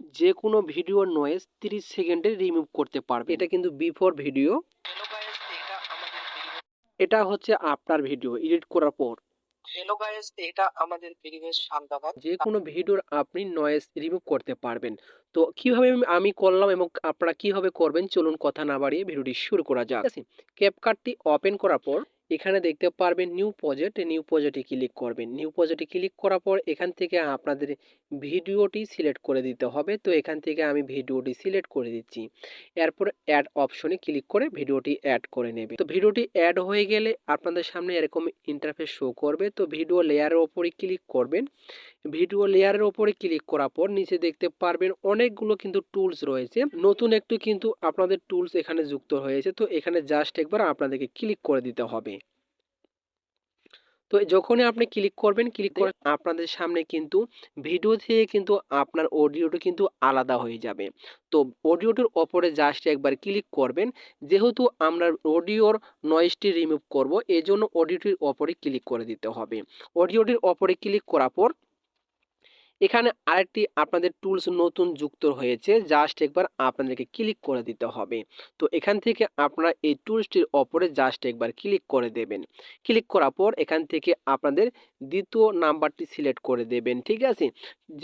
যে কোনো ভিডিওর নয়েজ তিরিশ সেকেন্ডে রিমুভ করতে পারবে এটা কিন্তু বিফোর ভিডিও এটা হচ্ছে আপনার ভিডিও এডিট করার পর। হ্যালো গাইস এটা আমাদের পরিবেশ শান্তাবাদ যে কোনো ভিডিওর আপনি নয়েজ রিমুভ করতে পারবেন। তো কীভাবে আমি- করলাম এবং আপনারা কীভাবে করবেন চলুন কথা না বাড়িয়ে ভিডিওটি শুরু করা যাক। ক্যাপকার্টটি ওপেন করার পর এখানে দেখতে পারবেন নিউ প্রজেক্ট নিউ প্রজেক্টে ক্লিক করবেন। নিউ প্রজেক্টে ক্লিক করার পর এখান থেকে আপনাদের ভিডিওটি সিলেক্ট করে দিতে হবে। তো এখান থেকে আমি ভিডিওটি সিলেক্ট করে দিচ্ছি। এরপর অ্যাড অপশনে ক্লিক করে ভিডিওটি অ্যাড করে নেবে। তো ভিডিওটি অ্যাড হয়ে গেলে আপনাদের সামনে এরকম ইন্টারফেস শো করবে। তো ভিডিও লেয়ারের ওপরে ক্লিক করবেন। ভিডিও লেয়ারের ওপরে ক্লিক করার পর নিচে দেখতে পারবেন অনেকগুলো কিন্তু টুলস রয়েছে। নতুন একটু কিন্তু আপনাদের টুলস এখানে যুক্ত হয়েছে। তো এখানে জাস্ট একবার আপনাদেরকে ক্লিক করে দিতে হবে। তো যখনই আপনি ক্লিক করবেন ক্লিক করে আপনাদের সামনে কিন্তু ভিডিও থেকে কিন্তু আপনার অডিওটা কিন্তু আলাদা হয়ে যাবে। তো অডিওটির ওপরে জাস্ট একবার ক্লিক করবেন। যেহেতু আমরা অডিওর নয়েজটি রিমুভ করব এজন্য অডিওটির ওপরে ক্লিক করে দিতে হবে। অডিওটির ওপরে ক্লিক করার পর এখানে আরেকটি আপনাদের টুলস নতুন যুক্ত হয়েছে জাস্ট একবার আপনাদেরকে ক্লিক করে দিতে হবে। তো এখান থেকে আপনারা এই টুলসটির ওপরে জাস্ট একবার ক্লিক করে দেবেন। ক্লিক করার পর এখান থেকে আপনাদের দ্বিতীয় নাম্বারটি সিলেক্ট করে দেবেন, ঠিক আছে?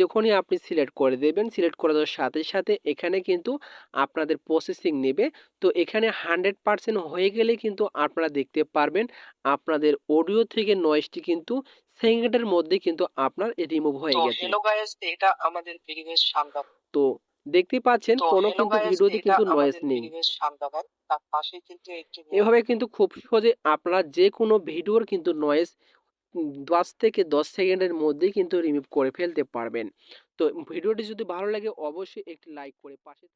যখনই আপনি সিলেক্ট করে দেবেন সিলেক্ট করে দেওয়ার সাথে সাথে এখানে কিন্তু আপনাদের প্রসেসিং নেবে। তো এখানে হান্ড্রেড পার্সেন্ট হয়ে গেলে কিন্তু আপনারা দেখতে পারবেন, আপনাদের অডিও থেকে নয়েজটি কিন্তু সেকেন্ডের মধ্যে কিন্তু আপনার রিমুভ হয়ে গেছে। হ্যালো গাইস এটা আমাদের পরিবেশ শান্তাবাদ তো দেখতে পাচ্ছেন তো কোনো কিন্তু ভিডিওতে কিন্তু নয়েজ নেই। পরিবেশ শান্তাবাদ তার পাশে কিন্তু একটি এভাবে কিন্তু খুব সহজে আপনারা যে কোনো ভিডিওর কিন্তু নয়েজ দশ থেকে দশ সেকেন্ডের মধ্যেই কিন্তু রিমুভ করে ফেলতে পারবেন। তো ভিডিওটি যদি ভালো লাগে অবশ্যই একটি লাইক করে পাশে